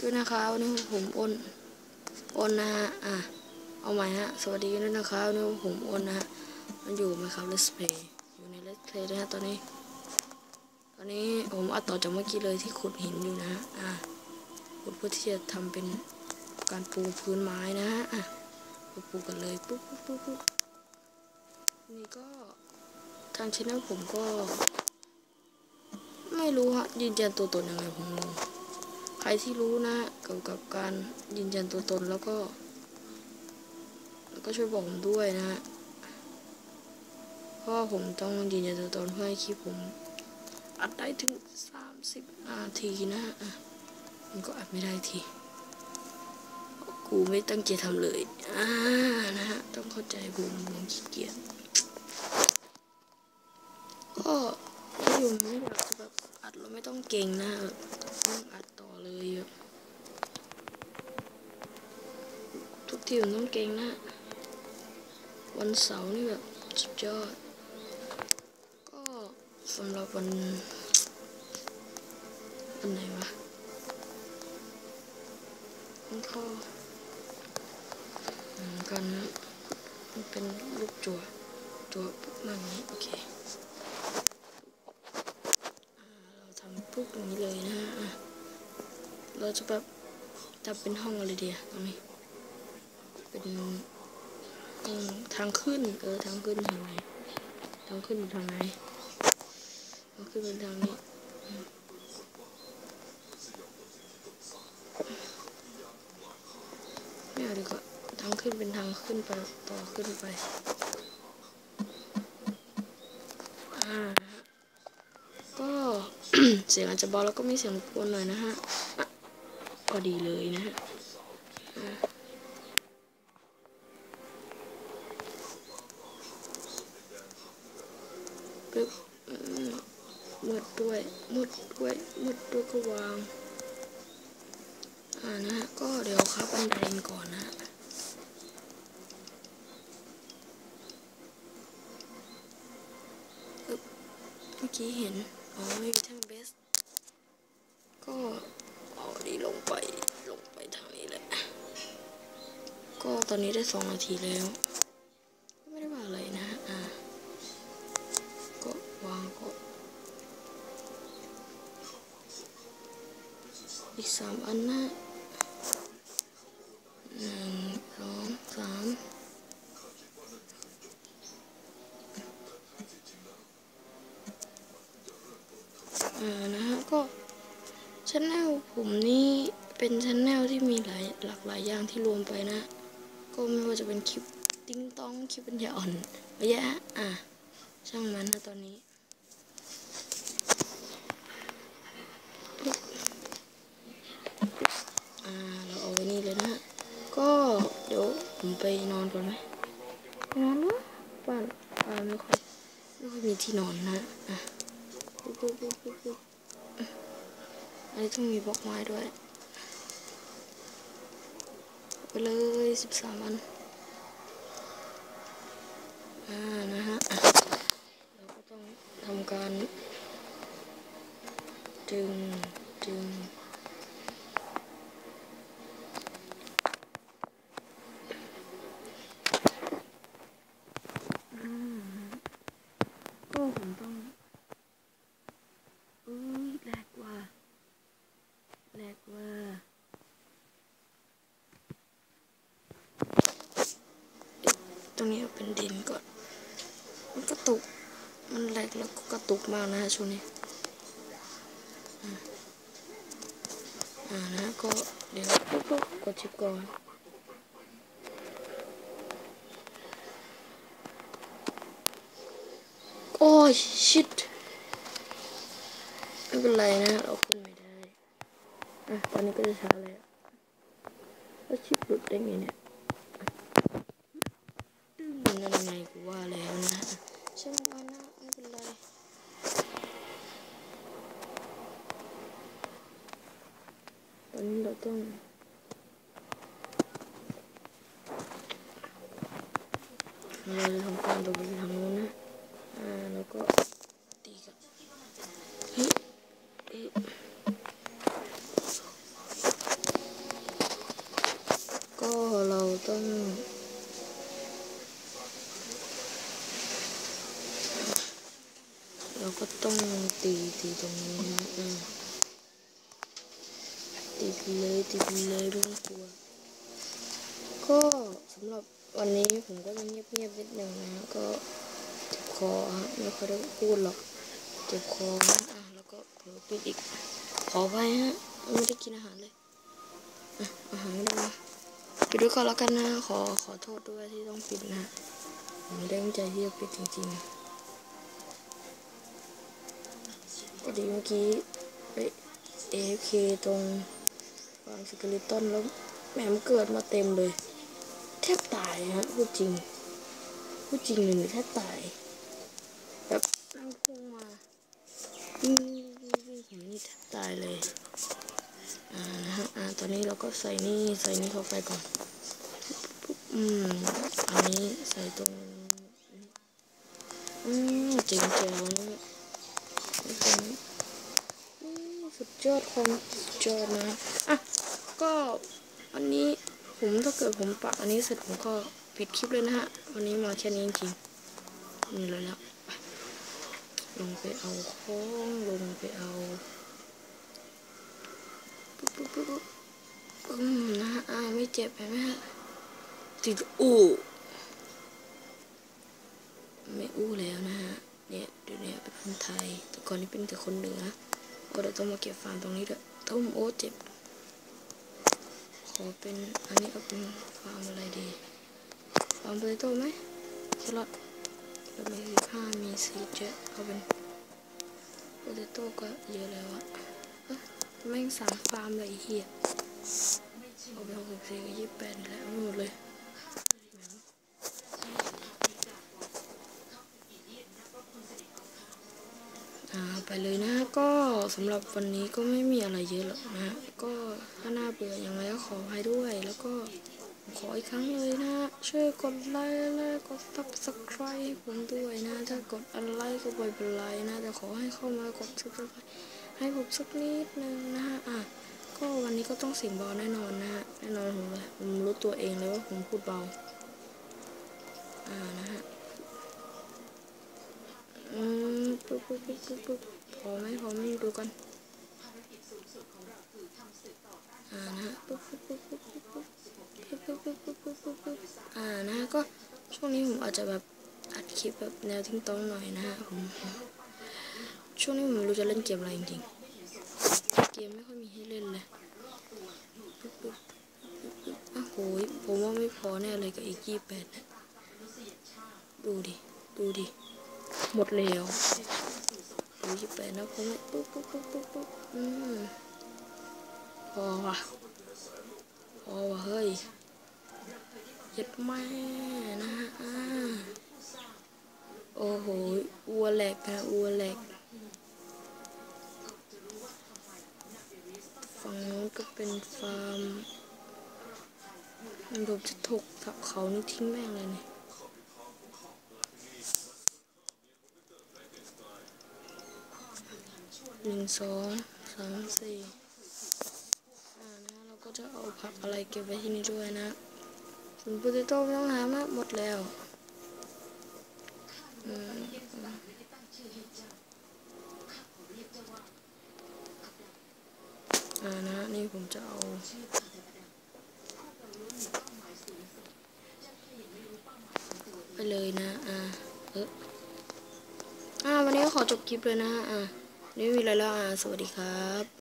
ด้วยนะคะวันนี้ผมอ้นอ้นนะฮะอะเอาใหม่ฮะสวัสดีด้วยนะคะวันนี้ผมอ้นนะฮะมันอยู่ไหมครับ Let's Play อยู่ใน Let's Play นะฮะตอนนี้ ตอนนี้ผมอัดต่อจากเมื่อกี้เลยที่ขุดหินอยู่นะฮะอะขุดเพื่อที่จะทำเป็นการปูพื้นไม้นะฮะอะปูปูกันเลยปุ๊บปุ๊บปุ๊บปุ๊บนี่ก็ทางช anel ผมก็ ไม่รู้ฮะยืนยันตัวตนยังไงผมงง รที่รู้นะเกี่ยวกับการยืนยันตัวตนแล้วก็ แล้วก็ช่วยบอกผมด้วยนะฮะเพราะว่าผมต้องยืนยันตัวตนเพื่อให้คลิปผม อัดได้ถึงสามสิบนาทีนะฮะอะมันก็อัดไม่ได้ทีกูไม่ตั้งใจทำเลย อ่า นะฮะ ต้องเข้าใจผมผมขี้เกียจ ก็ถ้าอยู่ไม่อยากจะแบบอัดเราไม่ต้องเก่งนะแบบต้องอัดต่อเลยแบบ ทุกทีผมต้องเก่งนะ วันเสาร์นี่แบบสุดยอด ก็สำหรับวันวันไหนวะมันก็เหมือนกันนะมันเป็นลูกจัวจัวปุ๊บมาอย่างนี้โอเคเราทำปุ๊บตรงนี้เลยนะฮะเราจะแบบทำเป็นห้องอะไรเดียตรงนี้ เป็นทางขึ้น เออทางขึ้นทางไหนทางขึ้นทางไหนทางขึ้นเป็นทางนี้ไม่เอาดีกว่าทางขึ้นเป็นทางขึ้นไปต่อขึ้นไปก็เสียงอาจจะเบาแล้วก็มีเสียงรบกวนหน่อยนะฮะอะก็ดีเลยนะฮะอะปึ๊บอืมมื ด้วย มืดด้วย มืดด้วยก็วาง อ่านะฮะก็เดี๋ยวครับบันไดกันก่อนนะเมื่อกี้เห็น อ๋อไม่มีแท่งเบส ก็เอาดีลงไป ลงไปทางนี้แหละ ก็ตอนนี้ได้สองนาทีแล้ว สามอันนะหนึ่งสองสามอ่านะฮะก็ชแนลผมนี่เป็นชแนลที่มีหลายหลากหลายอย่างที่รวมไปนะ ก็ไม่ว่าจะเป็นคลิปติ้งต้องคลิปปัญญาอ่อนเยอะยะอะช่างมันนะตอนนี้ อ่า เราเอาไว้นี่เลยนะฮะ ก็เดี๋ยวผมไปนอนก่อนไหมไปนอนเนอะบ้านบ้านไม่ค่อยไม่ค่อยมี ที่นอนนะอะปุ๊บปุ๊บปุ๊บปุ๊บอันนี้ต้องมีบล็อกไม้ด้วย ไปเลยสิบสามวันอ่านะฮะอะเราก็ต้องทำการดึงดึง ก็ผมต้องเอ้ยแรกว่าแรกว่า ตรงนี้เป็นดินก่อน มันกระตุก มันแรกแล้วก็กระตุกมากนะฮะช่วงนี้ อ่านะก็เดี๋ยวปุ๊บปุ๊บกดชิปก่อนโอ้ยชิตไม่เป็นไรนะเราขึ้นไม่ได้ อะตอนนี้ก็จะช้าแล้วแล้วชิปหลุดได้ไงเนี่ยตึ้งนั่น ไงกูว่าแล้วนะช่างมันนะไม่เป็นไรตอนนี้เราต้องเราจะทำการโดดไปทางโน้นนะ อ่าแล้วก็ตีกับเฮ้ยเอ๊ะ ต้อง เราก็ต้อง ตีตีตรงนี้นะอ่าตีไปเลยตีไปเลยไม่ต้องกลัว ก็สำหรับวันนี้ผมก็จะเงียบๆนิดหนึ่งนะก็เจ็บคอฮะไม่ค่อยได้พูดหรอกเจ็บคอนะอะแล้วก็เผลอปิดอีก ขอไปฮะไม่ได้กินอาหารเลยอาหารไม่ได้มาปิดด้วยก่อนแล้วกันนะขอขอโทษด้วยที่ต้องปิดนะผมไม่ได้ตั้งใจที่จะปิดจริงๆ พอดีเมื่อกี้ไปเอฟเคตรงวางสเกลิตันแล้วแหมมันเกิดมาเต็มเลย แทบตายฮะพูดจริงพูดจริงเลยแทบตายแบบนั่งพุ่งมาวิ่งวิ่งวิ่งผมนี่แทบตายเลยอ่านะฮะอ่าตอนนี้เราก็ใส่นี่ใส่นี่เข้าไปก่อนอืมอันนี้ใส่ตรงอืมเจ๋งแจ๋ว ยอดความสุดยอดนะอะก็วันนี้ผมถ้าเกิดผมปักอันนี้เสร็จผมก็ปิดคลิปเลยนะฮะ วันนี้มาแค่นี้จริงๆนี่เลยแล้วไปลงไปเอาของลงไปเอาปุ๊บปุ๊บปุ๊บปุ๊บอืมนะฮะอ่าไม่เจ็บเห็นไหมฮะติดอู้ไม่อู้แล้วนะฮะเนี่ยเดี๋ยวนี้เป็นคนไทยแต่ก่อนนี้เป็นแต่คนเหนือ ก็เดี๋ยวต้องมาเก็บฟาร์มตรงนี้เด้วยต้มโอ้เจ็บ ขอเป็นอันนี้เอาเป็นฟาร์มอะไรดีฟาร์มโปเตโต้ไหมสลัดเรามีสิบห้ามีสี่เจ็ดเอาเป็นโปเตโต้ก็เยอะแล้วอะเอ้ยแม่งสามฟาร์มเลยไอ้เฮียเอาไปหกสิบสี่กับยี่สิบแปดนี่และเอาไปหมดเลย ไปเลยนะ ก็สำหรับวันนี้ก็ไม่มีอะไรเยอะหรอกนะ ก็ถ้าน่าเบื่ออย่างไรก็ขออภัยด้วย แล้วก็ขออีกครั้งเลยนะ ช่วยกดไลค์และกด subscribe ผมด้วยนะ ถ้ากดอะไรก็ไม่เป็นไรนะ แต่ขอให้เข้ามากด subscribe ให้ผมสักนิดนึงนะฮะอะก็วันนี้ก็ต้องเสียงเบาแน่นอนนะฮะแน่นอนผมเลยผมรู้ตัวเองเลยว่าผมพูดเบาอ่านะฮะอืมปุ๊บปุ๊บปุ๊บปุ๊บ อไหมพอไหมดูกันอ่านะฮะปุ๊บปุ๊บปุ๊บปุ๊บปุ๊บปุ๊บปุ๊บปุ๊บปุ๊บปุ๊บปุ๊บปุ๊บอ่านะก็ช่วงนี้ผมอาจจะแบบอัดคลิปแบบแนวทิ้งต้องหน่อยนะฮะผมช่วงนี้ผมไม่รู้จะเล่นเกมอะไรจริงๆเกมไม่ค่อยมีให้เล่นเลยปุ๊บปุ๊บปุ๊บอ้าโหยผมว่าไม่พอแน่เลยกับอีกยี่แปดดูดิ ดูดิ หมดแล้ว ดูยี่แปนะผมปุ๊บปุ๊บปุ๊บปุ๊บปุ๊บอืมพอว่ะพอว่ะเฮ้ยเย็ดแม่นะฮะโอ้โหอัวแหลกนะอัวแหลกฝั่งนู้นก็เป็นฟาร์มมันผมจะถกทับเขานี่ทิ้งแม่งเลยเนี่ย หนึ่งสองสามสี่อ่านะเราก็จะเอาผักอะไรเก็บไว้ที่นี่ด้วยนะส่วนโปเตโต้ไม่ต้องหามากหมดแล้วอืมอ่านะนี่ผมจะเอาไปเลยนะ อ่า เอออ่า วันนี้ก็ขอจบคลิปเลยนะ อ่า นี่วิไลล่าสวัสดีครับ